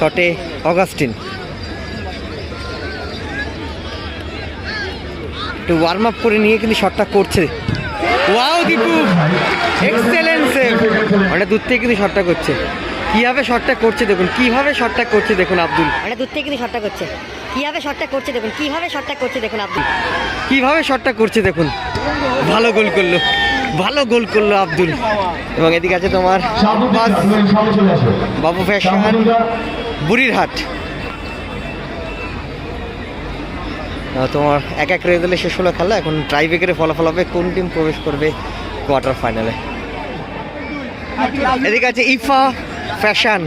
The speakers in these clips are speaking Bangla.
শটে অগাস্টিন। একটু ওয়ার্ম আপ করে নিয়ে কিন্তু শটটা করছে। ওয়াও দীপু এক্সেলেন্ট সেভ অনেক দূর থেকে কিন্তু শটটা করছে। কীভাবে শটটা করছে দেখুন কীভাবে শটটা করছে দেখুন আব্দুল। অনেক দূর থেকে কিন্তু শটটা করছে। কীভাবে শটটা করছে দেখুন কীভাবে শটটা করছে দেখুন আব্দুল। কীভাবে শটটা করছে দেখুন। ভালো গোল করল। ভালো গোল করল আব্দুল। এবং এদিকে আছে তোমার বাবু ফ্যাশন বুড়ির হাট তোমার এক এক রেজাল্টে শেষ হলো খেলা এখন ট্রাইবেকারে ফলাফল হবে কোন টিম প্রবেশ করবে কোয়ার্টার ফাইনালে এদিকে আছে ইফা ফ্যাশন।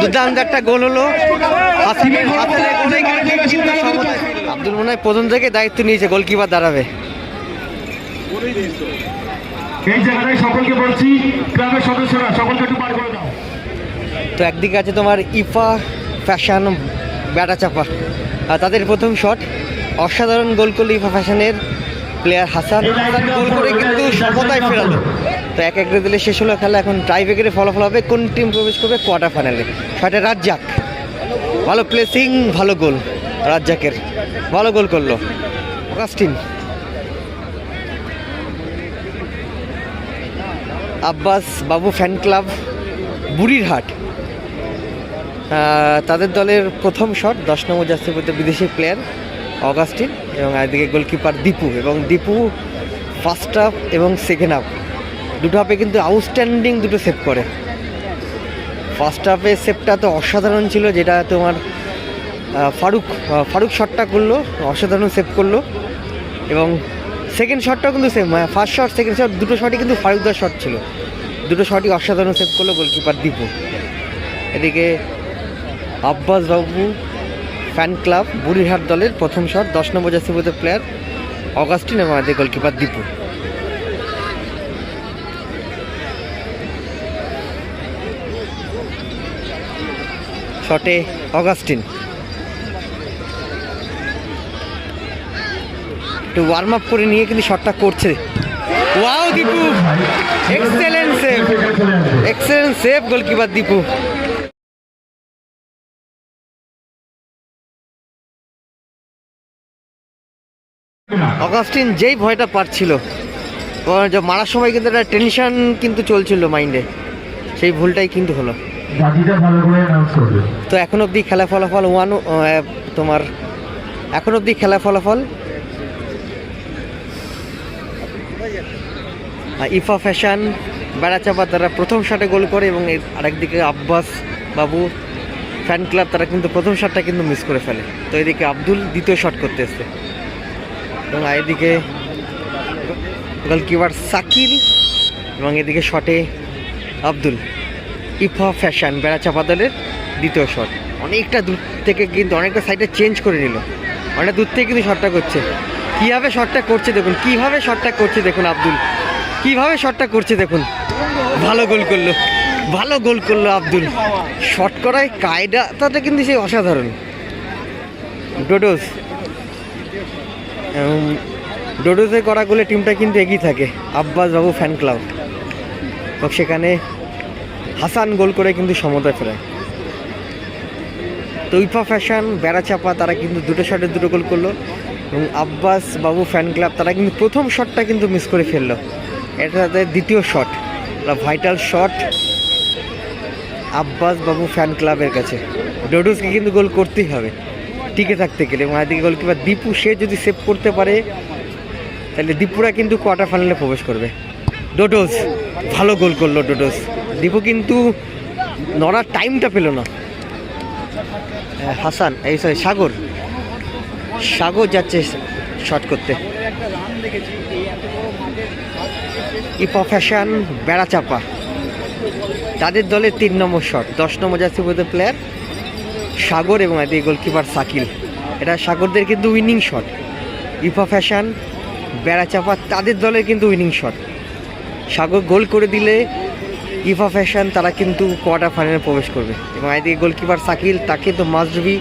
দুর্দান্ত একটা গোল হলো। আব্দুল মনে হয় প্রথম থেকে দায়িত্ব নিয়েছে গোলকিপার দাঁড়াবে। এই জায়গাটায় সকলকে বলছি ক্লাবের সদস্যরা সকলকে একটু পার করে দাও। তো একদিকে আছে তোমার ইফা ফ্যাশন ব্যাটা চাপা আর তাদের প্রথম শট অসাধারণ গোল করল ইফা ফ্যাশনের প্লেয়ার হাসান। হাসান গোল করে কিন্তু সমতায় ফেরালো। তো এক এক দিলে শেষ হলো খেলা এখন ব্রেকারে ফলাফল হবে। কোন টিম প্রবেশ করবে? কোয়ার্টার ফাইনালে শটে রাজ্জাক। ভালো প্লেসিং ভালো গোল রাজ্জাকের। ভালো গোল করল। অগাস্টিন। আব্বাস বাবু ফ্যান ক্লাব বুড়িরহাট। তাদের দলের প্রথম শট দশ নম্বর জার্সি পড়তে বিদেশি প্লেয়ার অগাস্টিন এবং একদিকে গোলকিপার দীপু এবং দীপু ফার্স্ট হাফ এবং সেকেন্ড হাফ দুটো হাফে কিন্তু আউটস্ট্যান্ডিং দুটো সেভ করে। ফার্স্ট হাফে সেভটা তো অসাধারণ ছিল, যেটা তোমার ফারুক ফারুক শটটা করল, অসাধারণ সেভ করল এবং সেকেন্ড শটটাও কিন্তু same first shot second shot দুটো শটই কিন্তু ফারুকদার শট ছিল। দুটো শটই অসাধারণ সেভ করল গোলকিপার দীপু। এদিকে আব্বাস বাবু ফ্যান ক্লাব বুড়িরহাট দলের প্রথম শট দশ নম্বর জার্সিবুতে প্লেয়ার অগাস্টিন এবং আমাদের গোলকিপার দীপু। শটে অগাস্টিন একটু ওয়ার্ম আপ করে নিয়ে কিন্তু শটটা করছে। Wow Dipu! Excellent save excellent save goalkeeper Dipu. Augustine যেই ভয়টা পাচ্ছিল মারার সময় কিন্তু একটা টেনশন কিন্তু চলছিল মাইন্ডে সেই ভুলটাই কিন্তু হলো। তো এখন অবধি খেলা ফলাফল ওয়ান তোমার এখন অবধি খেলা ফলাফল ইফা ফ্যাশন বেড়াচাপা তারা প্রথম শটে গোল করে এবং আরেকদিকে আব্বাস বাবু ফ্যান ক্লাব তারা কিন্তু প্রথম শটটা কিন্তু মিস করে ফেলে। তো এদিকে আব্দুল দ্বিতীয় শট করতে এসছে। এবং এদিকে গোলকিপার সাকিল এবং এদিকে শটে আব্দুল। ইফা ফ্যাশন বেড়াচাপা দলের দ্বিতীয় শট অনেকটা দূর থেকে কিন্তু, অনেকটা সাইডে চেঞ্জ করে নিল। অনেকটা দূর থেকে কিন্তু শটটা করছে। কীভাবে শটটা করছে দেখুন, কীভাবে শটটা করছে দেখুন আব্দুল। কীভাবে শটটা করছে দেখুন। ভালো গোল করল, ভালো গোল করল আব্দুল। শট করায় কায়দাটা কিন্তু সেই অসাধারণ। ডোডোস। ডোডোসে করা গোলে টিমটা কিন্তু এগিয়ে থাকে, আব্বাস বাবু ফ্যান ক্লাব এবং সেখানে হাসান গোল করে কিন্তু সমতায় ফেরায়। তৈফা ফ্যাশন, বেড়াচাপা, তারা কিন্তু দুটো শটে দুটো গোল করল। এবং আব্বাস বাবু ফ্যান ক্লাব তারা কিন্তু প্রথম শটটা কিন্তু মিস করে ফেলল। এটা তাদের দ্বিতীয় শট ভাইটাল শট আব্বাস বাবু ফ্যান ক্লাবের কাছে। ডোডোসকে কিন্তু গোল করতেই হবে, টিকে থাকতে গেলে। এবং এদিকে গোলকিপার দীপু, সে যদি সেভ করতে পারে, তাহলে দীপুরা কিন্তু কোয়ার্টার ফাইনালে প্রবেশ করবে। ডোডোস ভালো গোল করল ডোডোস দীপু কিন্তু নড়ার টাইমটা পেল না। হাসান, এই সরি সাগর। সাগর যাচ্ছে শট করতে। ইপা ফ্যাশন বেড়াচাপা। তাদের দলের তিন নম্বর শট দশ নম্বর যাচ্ছে বোধ প্লেয়ার সাগর এবং এদিকে গোলকিপার সাকিল এটা সাগরদের কিন্তু উইনিং শট ইফা ফ্যাশন বেড়াচাপা, তাদের দলের কিন্তু উইনিং শট সাগর গোল করে দিলে ইফা ফ্যাশন তারা কিন্তু কোয়ার্টার ফাইনালে প্রবেশ করবে। এবং এদিকে গোলকিপার সাকিল তাকে তো মাস্টবি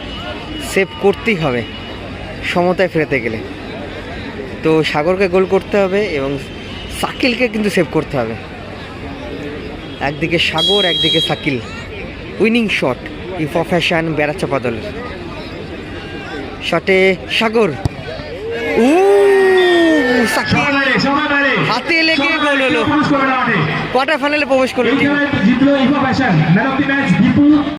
সেভ করতেই হবে। সমতায় ফেরাতে গেলে। তো সাগরকে গোল করতে হবে এবং সাকিলকে কিন্তু সেভ করতে হবে। একদিকে সাগর একদিকে সাকিল। উইনিং শট ইফা ফ্যাশন বেড়াচাপা দলের। শটে সাগর। উ সাকিল হাতে লেগে গোল হলো। কোয়ার্টার ফাইনালে প্রবেশ করল